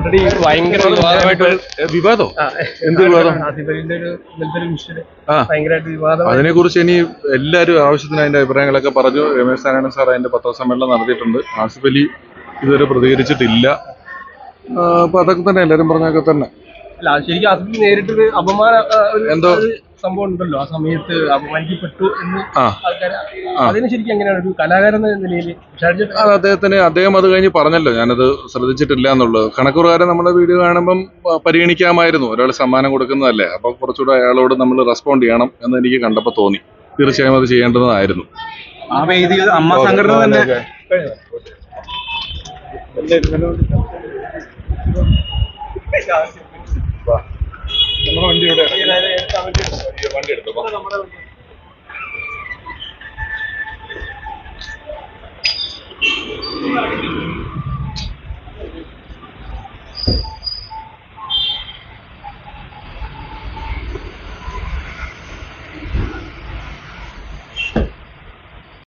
Already ഭയങ്കര വിവാദമായിട്ട് വിവാദോ? എന്ത് വിവാദം? അതിനെ കുറിച്ച് ഇനി എല്ലാവരും ആവശ്യത്തിന് അതിന്റെ അഭിപ്രായങ്ങളൊക്കെ പറഞ്ഞു. രമേശ് നാരായണൻ സാർ അതിന്റെ പത്രസമ്മേളനം നടത്തിയിട്ടുണ്ട്. ആസിഫ് അലി ഇതുവരെ പ്രതികരിച്ചിട്ടില്ല. അപ്പൊ അതൊക്കെ തന്നെ എല്ലാരും പറഞ്ഞൊക്കെ തന്നെ. ശരിക്കും ആസിഫ് നേരിട്ടൊരു അപമാന എന്തോ? സംഭവം ഉണ്ടല്ലോ. ആ സമയത്ത് അപമാനിക്കപ്പെട്ടു എന്ന് ആൾക്കാർ അതിന് ശരിക്കും എങ്ങനെയാണ് ഒരു കലാകാരൻ എന്ന നിലയിൽ അത് അദ്ദേഹത്തിന് അദ്ദേഹം അത് കഴിഞ്ഞ് പറഞ്ഞല്ലോ. ഞാനത് ശ്രദ്ധിച്ചിട്ടില്ല എന്നുള്ളത്. കണക്കുപ്രകാരം നമ്മുടെ വീഡിയോ കാണുമ്പം പരിഗണിക്കാമായിരുന്നു. ഒരാൾ സമ്മാനം കൊടുക്കുന്നതല്ലേ. അപ്പൊ കുറച്ചുകൂടെ അയാളോട് നമ്മൾ റെസ്പോണ്ട് ചെയ്യണം എന്ന് എനിക്ക് കണ്ടപ്പോൾ തോന്നി. തീർച്ചയായും അത് ചെയ്യേണ്ടതായിരുന്നു. ആ വേദിയിൽ അമ്മ സംഘടന തന്നെ നമ്മുടെ la.